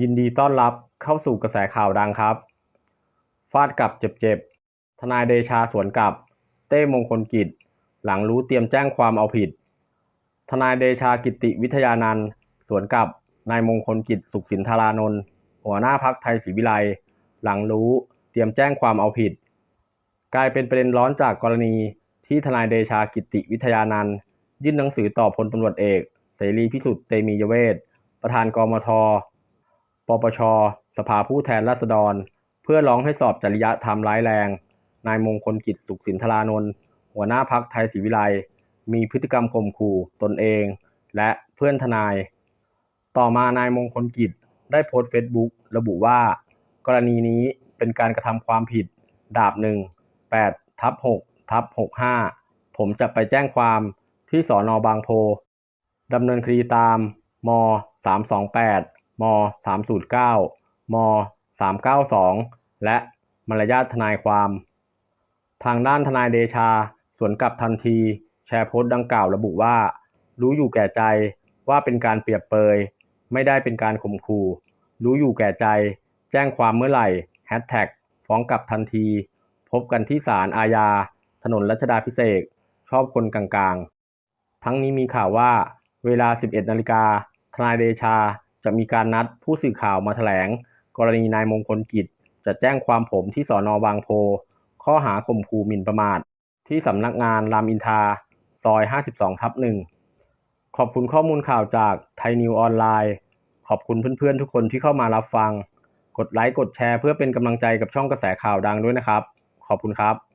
ยินดีต้อนรับเข้าสู่กระแสข่าวดังครับ ฟาดกลับเจ็บๆ ทนายเดชาสวนกลับ เต้มงคลกิจ หลังรู้เตรียมแจ้งความเอาผิด ทนายเดชากิติวิทยานันท์สวนกับนายมงคลกิจสุขสินธารานนท์หัวหน้าพักไทยศรีวิไลหลังรู้เตรียมแจ้งความเอาผิด กลายเป็นประเด็นร้อนจากกรณีที่ทนายเดชากิติวิทยานันท์ยื่นหนังสือต่อพลตำรวจเอก เสรีพิสุทธิ์เตมียเวทประธานกมท ปปช สภาผู้แทนราษฎร เพื่อร้องให้สอบจริยธรรมร้ายแรง นายมงคลกิจสุขสินธารานนท์หัวหน้าพักไทยศรีวิไลมีพฤติกรรมข่มขู่ตนเอง และเพื่อนทนาย ต่อมานายมงคลกิจได้โพสต์เฟซบุ๊กระบุว่า กรณีนี้เป็นการกระทำความผิด ดาบหนึ่งแปดทับหกทับหกห้าผมจะไปแจ้งความที่สอนอบางโพดำเนินคดีตามมสามสองแปด มสามศูนย์เก้ามสามเก้าสองและมารยาททนายความ ทางด้านทนายเดชา สวนกลับทันที แชร์โพสต์ดังกล่าวระบุว่า รู้อยู่แก่ใจว่าเป็นการเปรียบเปย ไม่ได้เป็นการข่มขู่รู้อยู่แก่ใจ แจ้งความเมื่อไหร่แฮชแท็กฟ้องกลับทันที พบกันที่ศาลอาญา ถนนรัชดาพิเศษชอบคนกลางๆ ทั้งนี้มีข่าวว่า เวลา 11นาฬิกาทนายเดชา จะมีการนัดผู้สื่อข่าวมาแถลง กรณีนายมงคลกิจ จะแจ้งความผมที่สอนอบางโพ ข้อหาข่มขู่หมิ่นประมาท ที่สำนักงานรามอินทราซอย 52 ทับหนึ่งขอบคุณข้อมูลข่าวจากไทยนิวออนไลน์ ขอบคุณเพื่อนๆทุกคนที่เข้ามารับฟัง กดไลค์กดแชร์เพื่อเป็นกำลังใจกับช่องกระแสข่าวดังด้วยนะครับ ขอบคุณครับ